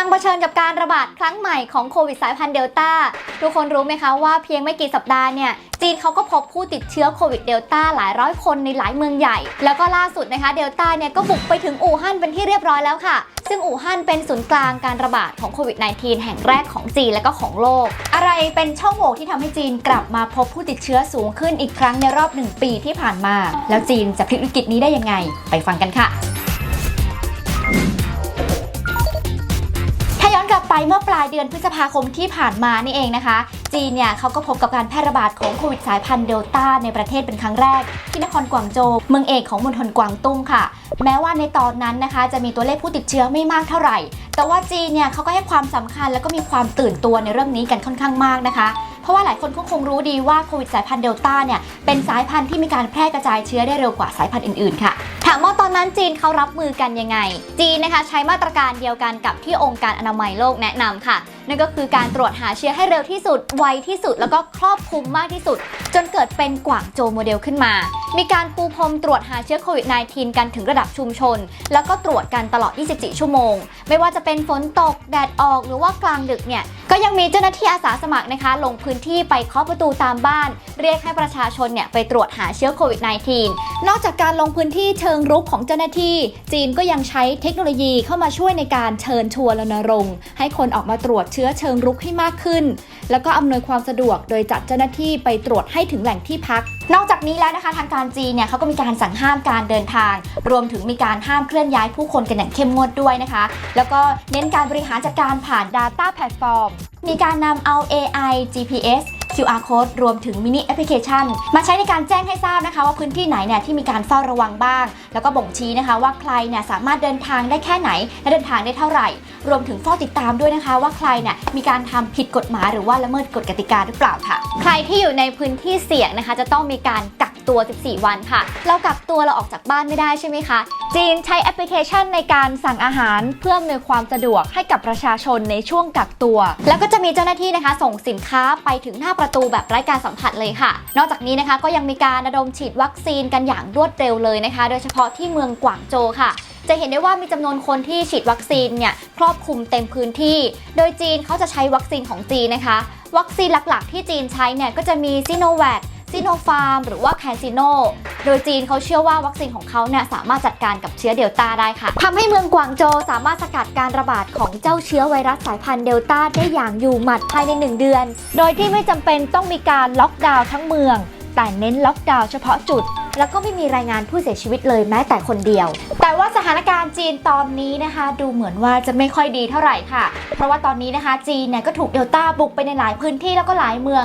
ลังเผชิญกับการระบาดครั้งใหม่ของโควิดสายพันธุ์เดลต้า ทุกคนรู้ไหมคะว่าเพียงไม่กี่สัปดาห์เนี่ยจีนเขาก็พบผู้ติดเชื้อโควิดเดลต้าหลายร้อยคนในหลายเมืองใหญ่ แล้วก็ล่าสุดนะคะเดลต้าเนี่ยก็บุกไปถึงอู่ฮั่นเป็นที่เรียบร้อยแล้วค่ะ ซึ่งอู่ฮั่นเป็นศูนย์กลางการระบาดของโควิด -19 แห่งแรกของจีนและก็ของโลก อะไรเป็นช่องโหว่ที่ทำให้จีนกลับมาพบผู้ติดเชื้อสูงขึ้นอีกครั้งในรอบหนึ่งปีที่ผ่านมา แล้วจีนจะพลิกวิกฤตนี้ได้ยังไง ไปฟังกันค่ะ กลับไปเมื่อปลายเดือนพฤษภาคมที่ผ่านมานี่เองนะคะ จีนเนี่ยเขาก็พบกับการแพร่ระบาดของโควิดสายพันธุ์เดลต้าในประเทศเป็นครั้งแรก ที่นครกวางโจวเมืองเอกของมณฑลกวางตุ้งค่ะ แม้ว่าในตอนนั้นนะคะ จะมีตัวเลขผู้ติดเชื้อไม่มากเท่าไหร่ แต่ว่าจีนเนี่ยเขาก็ให้ความสำคัญแล้วก็มีความตื่นตัวในเรื่องนี้กันค่อนข้างมากนะคะเพราะว่าหลายคนก็คงรู้ดีว่าโควิดสายพันธุ์เดลต้าเนี่ยเป็นสายพันธุ์ที่มีการแพร่กระจายเชื้อได้เร็วกว่าสายพันธุ์อื่นๆค่ะถามว่า ตอนนั้นจีนเขารับมือกันยังไง จีนนะคะใช้มาตรการเดียวกันกับที่องค์การอนามัยโลกแนะนำค่ะ นั่นก็คือการตรวจหาเชื้อให้เร็วที่สุด ไวที่สุด แล้วก็ครอบคลุมมากที่สุด จนเกิดเป็นกวางโจโมเดลขึ้นมา มีการปูพรมตรวจหาเชื้อโควิด -19 กันถึงระดับชุมชน แล้วก็ตรวจกันตลอด 24 ชั่วโมง ไม่ว่าจะเป็นฝนตก แดดออก หรือว่ากลางดึกเนี่ยก็ยังมีเจ้าหน้าที่อาสาสมัครนะคะ ลงพื้นที่ไปเคาะประตูตามบ้าน เรียกให้ประชาชนเนี่ยไปตรวจหาเชื้อโควิด -19 นอกจากการลงพื้นที่เชิงรุกของเจ้าหน้าที่ จีนก็ยังใช้เทคโนโลยีเข้ามาช่วยในการเชิญชวนรณรงค์ ให้คนออกมาตรวจเชื้อเชิงรุกให้มากขึ้น แล้วก็อำนวยความสะดวกโดยจัดเจ้าหน้าที่ไปตรวจให้ถึงแหล่งที่พัก นอกจากนี้แล้วนะคะทางการจีนเนี่ยเขาก็มีการสั่งห้ามการเดินทาง รวมถึงมีการห้ามเคลื่อนย้ายผู้คนกันอย่างเข้มงวดด้วยนะคะ แล้วก็เน้นการบริหารจัดการผ่าน Data Platform มีการนำเอา AI GPS QR code รวมถึงมินิแอปพลิเคชัน มาใช้ในการแจ้งให้ทราบนะคะ ว่าพื้นที่ไหนเนี่ยที่มีการเฝ้าระวังบ้าง แล้วก็บ่งชี้นะคะ ว่าใครเนี่ยสามารถเดินทางได้แค่ไหน และเดินทางได้เท่าไหร่ รวมถึงเฝ้าติดตามด้วยนะคะ ว่าใครเนี่ยมีการทำผิดกฎหมายหรือว่าละเมิดกฎกติกาหรือเปล่าค่ะ ใครที่อยู่ในพื้นที่เสี่ยงนะคะ จะต้องมีการกัก ตัว 14 วันค่ะ เรากักตัวเราออกจากบ้านไม่ได้ใช่ไหมคะ จีนใช้แอปพลิเคชันในการสั่งอาหารเพื่ออำนวยความสะดวกให้กับประชาชนในช่วงกักตัว แล้วก็จะมีเจ้าหน้าที่นะคะ ส่งสินค้าไปถึงหน้าประตูแบบไร้การสัมผัสเลยค่ะ นอกจากนี้นะคะก็ยังมีการระดมฉีดวัคซีนกันอย่างรวดเร็วเลยนะคะ โดยเฉพาะที่เมืองกวางโจวค่ะจะเห็นได้ว่ามีจำนวนคนที่ฉีดวัคซีนเนี่ยครอบคลุมเต็มพื้นที่ โดยจีนเขาจะใช้วัคซีนของจีนนะคะ วัคซีนหลักๆ ที่จีนใช้เนี่ยก็จะมีซิโนแวค ซิโนฟาร์มหรือว่าแคนซิโนโดยจีนเขาเชื่อว่าวัคซีนของเขาเนี่ยสามารถจัดการกับเชื้อเดลต้าได้ค่ะทำให้เมืองกวางโจวสามารถสกัดการระบาดของเจ้าเชื้อไวรัสสายพันธุ์เดลต้าได้อย่างอยู่หมัดภายใน 1 เดือน โดยที่ไม่จำเป็นต้องมีการล็อกดาวน์ทั้งเมือง แต่เน้นล็อกดาวน์เฉพาะจุดแล้วก็ไม่มีรายงานผู้เสียชีวิตเลยแม้แต่คนเดียว แต่ว่าสถานการณ์จีนตอนนี้นะคะ ดูเหมือนว่าจะไม่ค่อยดีเท่าไหร่ค่ะ เพราะว่าตอนนี้นะคะจีนเนี่ยก็ถูกเดลต้าบุกไปในหลายพื้นที่แล้วก็หลายเมือง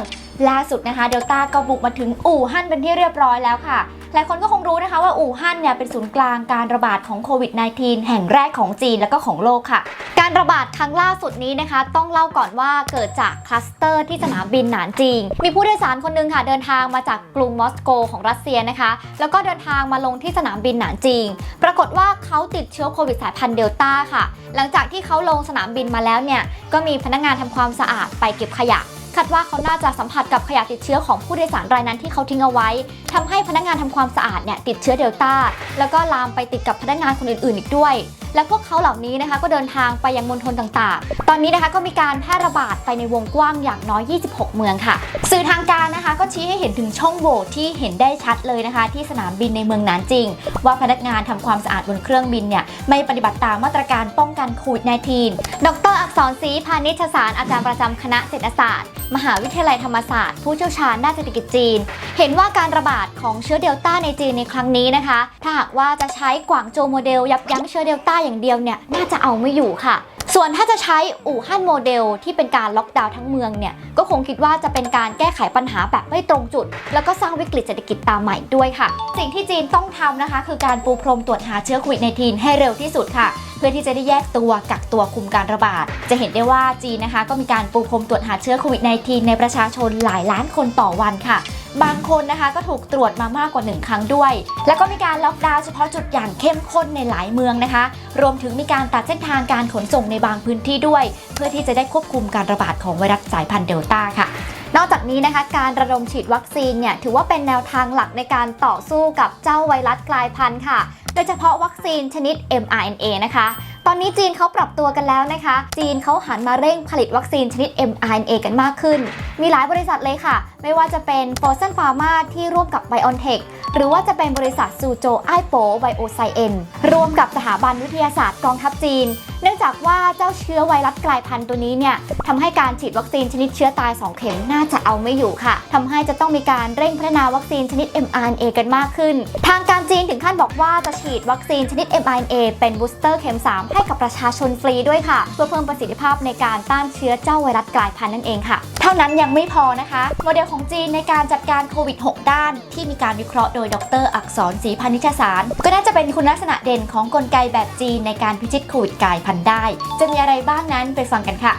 ล่าสุดนะคะเดลต้าก็บุกมาถึงอู่ฮั่นเป็นที่เรียบร้อยแล้วค่ะหลายคนก็คงรู้นะคะว่าอู่ฮั่นเนี่ยเป็นศูนย์กลางการระบาดของโควิด -19 แห่งแรกของจีนแล้วก็ของโลกค่ะ การระบาดครั้งล่าสุดนี้นะคะ ต้องเล่าก่อนว่าเกิดจากคลัสเตอร์ที่สนามบินหนานจิง มีผู้โดยสารคนหนึงค่ะ เดินทางมาจากกรุงมอสโกของรัสเซียนะคะ แล้วก็เดินทางมาลงที่สนามบินหนานจิง ปรากฏว่าเขาติดเชื้อโควิดสายพันธุ์เดลต้าค่ะ หลังจากที่เขาลงสนามบินมาแล้วเนี่ยก็มีพนักงานทำความสะอาดไปเก็บขยะ คาดว่าเขาน่าจะสัมผัสกับขยะติดเชื้อของผู้โดยสารรายนั้นที่เขาทิ้งเอาไว้ทำให้พนักงานทำความสะอาดเนี่ยติดเชื้อเดลต้าแล้วก็ลามไปติดกับพนักงานคนอื่นๆ อีกด้วย และพวกเขาเหล่านี้นะคะก็เดินทางไปยังมณฑลต่างๆ ตอนนี้นะคะก็มีการแพร่ระบาดไปในวงกว้างอย่างน้อย 26 เมืองค่ะ สื่อทางการนะคะก็ชี้ให้เห็นถึงช่องโหว่ที่เห็นได้ชัดเลยนะคะ ที่สนามบินในเมืองนานจิง ว่าพนักงานทำความสะอาดบนเครื่องบินเนี่ยไม่ปฏิบัติตามมาตรการป้องกันโควิด -19 ดร อักษรศรีพานิชสารอาจารย์ประจำคณะเศรษฐศาสตร์ มหาวิทยาลัยธรรมศาสตร์ ผู้เชี่ยวชาญด้านเศรษฐกิจจีน เห็นว่าการระบาดของเชื้อเดลต้าในจีนในครั้งนี้นะคะ ถ้าหากว่าจะใช้กวางโจโมเดลยับยั้งเชื้อเดลต้าอย่างเดียวเนี่ยน่าจะเอาไม่อยู่ค่ะ ส่วนถ้าจะใช้อู่ฮั่นโมเดลที่เป็นการล็อกดาวน์ทั้งเมืองเนี่ยก็คงคิดว่าจะเป็นการแก้ไขปัญหาแบบไม่ตรงจุด แล้วก็สร้างวิกฤตเศรษฐกิจตามใหม่ด้วยค่ะ สิ่งที่จีนต้องทำนะคะ คือการปูพรมตรวจหาเชื้อโควิด -19 ให้เร็วที่สุดค่ะ เพื่อที่จะได้แยกตัวกักตัวคุมการระบาด จะเห็นได้ว่าจีนนะคะ ก็มีการปูพรมตรวจหาเชื้อโควิด -19 ในประชาชนหลายล้านคนต่อวันค่ะ บางคนนะคะก็ถูกตรวจมามากกว่า 1 ครั้งด้วย แล้วก็มีการล็อกดาวน์เฉพาะจุดอย่างเข้มข้นในหลายเมืองนะคะ รวมถึงมีการตัดเส้นทางการขนส่งในบางพื้นที่ด้วย เพื่อที่จะได้ควบคุมการระบาดของไวรัสสายพันธุ์เดลต้าค่ะนอกจากนี้นะคะการระดมฉีดวัคซีนเนี่ยถือว่าเป็นแนวทางหลักในการต่อสู้กับเจ้าไวรัสกลายพันธุ์ค่ะ โดยเฉพาะวัคซีนชนิด mRNA นะคะ ตอนนี้จีนเขาปรับตัวกันแล้วนะคะ จีนเขาหันมาเร่งผลิตวัคซีนชนิด mRNA กันมากขึ้น มีหลายบริษัทเลยค่ะ ไม่ว่าจะเป็น f o r s e n Pharma ที่ร่วมกับ BioNTech หรือว่าจะเป็นบริษัทซูโจไอโปไบโอไซเอ็นรวมกับสถาบันวิทยาศาสตร์กองทัพจีน นื่องจากว่าเจ้าเชื้อไวรัสกลายพันธุ์ตัวนี้เนี่ยทำให้การฉีดวัคซีนชนิดเชื้อตาย 2 เข็มน่าจะเอาไม่อยู่ค่ะทำให้จะต้องมีการเร่งพัฒนาวัคซีนชนิด mRNA กันมากขึ้น ทางการจีนถึงขั้นบอกว่าจะฉีดวัคซีนชนิด mRNA เป็นบูสเตอร์เข็ม 3 ให้กับประชาชนฟรีด้วยค่ะ เพื่อเพิ่มประสิทธิภาพในการต้านเชื้อเจ้าไวรัสกลายพันธุ์นั่นเองค่ะ ท่านั้นยังไม่พอนะคะ โมเดลของจีนในการจัดการโควิด 6 ด้าน ที่มีการวิเคราะห์โดยดร อักษรศรีพันิชสาร ก็น่าจะเป็นคุณลักษณะเด่นของกลไกแบบจีนในการพิชิตโควิดกลายพันธุ์ได้ จะมีอะไรบ้างนั้นไปฟังกันค่ะ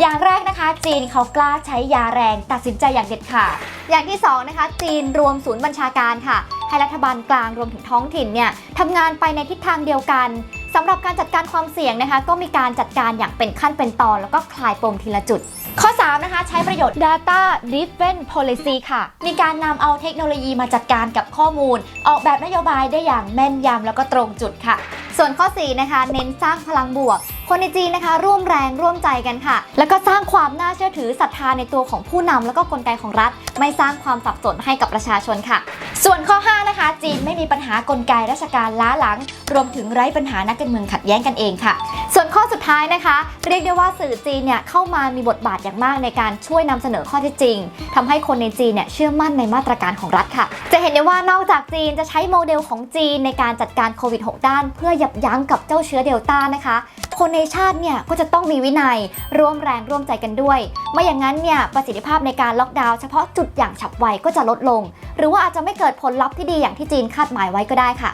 อย่างแรกนะคะจีนเขากล้าใช้ยาแรงตัดสินใจอย่างเด็ดขาดอย่างที่สองนะคะจีนรวมศูนย์บัญชาการค่ะให้รัฐบาลกลางรวมถึงท้องถิ่นเนี่ยทำงานไปในทิศทางเดียวกัน สำหรับการจัดการความเสี่ยงนะคะ ก็มีการจัดการอย่างเป็นขั้นเป็นตอน แล้วก็คลายปมทีละจุด ข้อ 3 นะคะ ใช้ประโยชน์ Data Driven Policy ค่ะ มีการนำเอาเทคโนโลยีมาจัดการกับข้อมูล ออกแบบนโยบายได้อย่างแม่นยำแล้วก็ตรงจุดค่ะ ส่วนข้อ 4 นะคะ เน้นสร้างพลังบวก คนในจีนนะคะ ร่วมแรงร่วมใจกันค่ะ แล้วก็สร้างความน่าเชื่อถือศรัทธาในตัวของผู้นำแล้วก็กลไกของรัฐ ไม่สร้างความสับสนให้กับประชาชนค่ะ ส่วนข้อ 5 นะคะ จีนไม่มีปัญหากลไกราชการล้าหลัง รวมถึงไร้ปัญหานักการเมืองขัดแย้งกันเองค่ะ ส่วน สุดท้ายนะคะ เรียกได้ว่าสื่อจีนเนี่ยเข้ามามีบทบาทอย่างมากในการช่วยนำเสนอข้อเท็จจริงทำให้คนในจีนเนี่ยเชื่อมั่นในมาตรการของรัฐค่ะ จะเห็นได้ว่านอกจากจีนจะใช้โมเดลของจีนในการจัดการโควิด 6 ด้าน เพื่อยับยั้งกับเจ้าเชื้อเดลต้านะคะ คนในชาติเนี่ยก็จะต้องมีวินัยร่วมแรงร่วมใจกันด้วย ไม่อย่างนั้นเนี่ยประสิทธิภาพในการล็อกดาวน์เฉพาะจุดอย่างฉับไวก็จะลดลง หรือว่าอาจจะไม่เกิดผลลัพธ์ที่ดีอย่างที่จีนคาดหมายไว้ก็ได้ค่ะ